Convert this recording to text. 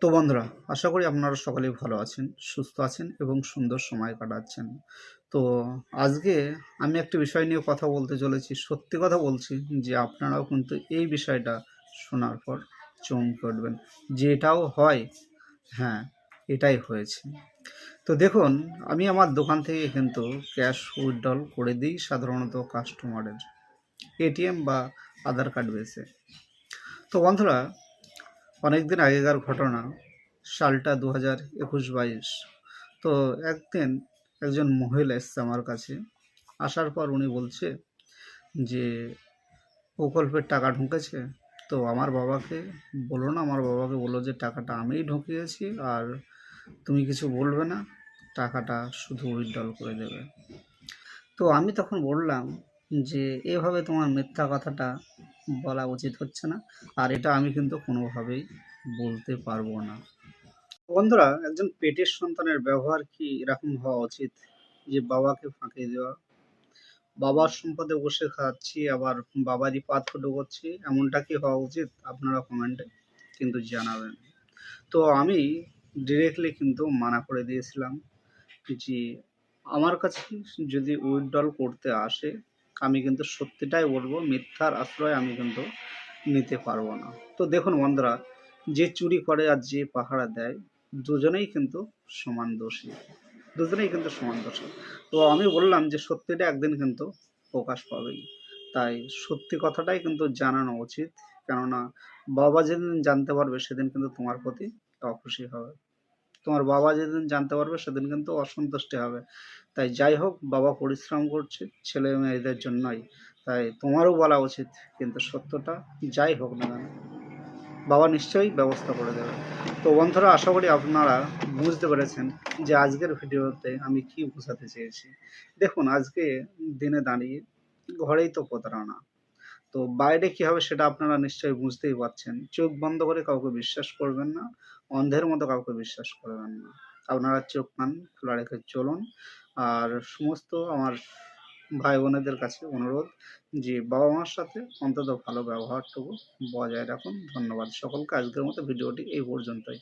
তো বন্ধুরা, আশা করি আপনারা সকলেই ভালো আছেন, সুস্থ আছেন এবং সুন্দর সময় কাটাচ্ছেন। তো আজকে আমি একটা বিষয় নিয়ে কথা বলতে চলেছি। সত্যি কথা বলছি যে আপনারাও কিন্তু এই বিষয়টা শোনার পর চমকে উঠবেন। যে এটাও হয় হ্যাঁ এটাই হয়েছে। তো দেখুন, আমি আমার দোকান থেকে কিন্তু ক্যাশ উইথড্রল করে দিই সাধারণত কাস্টমারের, এটিএম বা আধার কার্ড বেসে তো বন্ধুরা অনেক দিন আগেকার ঘটনা, সালটা দু হাজার একুশ বাইশ। তো একদিন একজন মহিলা এসছে আমার কাছে। আসার পর উনি বলছে যে, প্রকল্পের টাকা ঢুকেছে? তো আমার বাবাকে বলো না, আমার বাবাকে বলল যে, টাকাটা আমিই ঢুকিয়েছি আর তুমি কিছু বলবে না, টাকাটা শুধু উইথড্রল করে দেবে। তো আমি তখন বললাম যে এভাবে তোমার মিথ্যা কথাটা বলা উচিত হচ্ছে না। আর এটা আমি কিন্তু কোনোভাবেই বলতে পারব না। বন্ধুরা, একজন পেটের সন্তানের ব্যবহার কি এরকম হওয়া উচিত? যে বাবাকে ফাঁকি দেওয়া, বাবার সম্পদে বসে খাচ্ছি, আবার বাবারই পাত্র ঢুকোচ্ছি এমনটা কি হওয়া উচিত? আপনারা কমেন্টে কিন্তু জানাবেন। তো আমি ডিরেক্টলি কিন্তু মানা করে দিয়েছিলাম যে, আমার কাছে যদি উইথড্রল করতে আসে আমি কিন্তু সত্যিটাই বলব, মিথ্যার আশ্রয় আমি কিন্তু নিতে পারব না। তো দেখুন বন্ধুরা, যে চুরি করে আর যে পাহারা দেয়, দুজনেই কিন্তু সমান দোষী। দুজনেই কিন্তু সমান দোষী। তো আমি বললাম যে সত্যিটা একদিন কিন্তু প্রকাশ পাবেই। তাই সত্যি কথাটাই কিন্তু জানানো উচিত। কেননা বাবা যেদিন জানতে পারবে, সেদিন কিন্তু তোমার প্রতি অখুশি হবে। তোমার বাবা যেদিন জানতে পারবে, সেদিন কিন্তু অসন্তুষ্টি হবে। তাই যাই হোক, বাবা পরিশ্রম করছে, ছেলে মেয়েদের জন্যই। তাই তোমারও বলা উচিত, কিন্তু সত্যটা যাই হোক না কেন, বাবা নিশ্চয়ই ব্যবস্থা করে দেবে। তো বন্ধুরা, আশা করি আপনারা বুঝতে পেরেছেন যে আজকের ভিডিওতে আমি কি বোঝাতে চেয়েছি। দেখুন, আজকে দিনে দাঁড়িয়ে ঘরেই তো প্রতারণা তো বাইরে কি হবে সেটা আপনারা নিশ্চয়ই বুঝতেই পারছেন। চোখ বন্ধ করে কাউকে বিশ্বাস করবেন না, অন্ধের মতো কাউকে বিশ্বাস করবেন না। আপনারা চোখ কান খোলা রেখে চলুন। আর সমস্ত আমার ভাই বোনেদের কাছে অনুরোধ যে বাবা মার সাথে অন্তত ভালো ব্যবহারটুকু বজায় রাখুন। ধন্যবাদ সকলকে। আজকের মতো ভিডিওটি এই পর্যন্তই।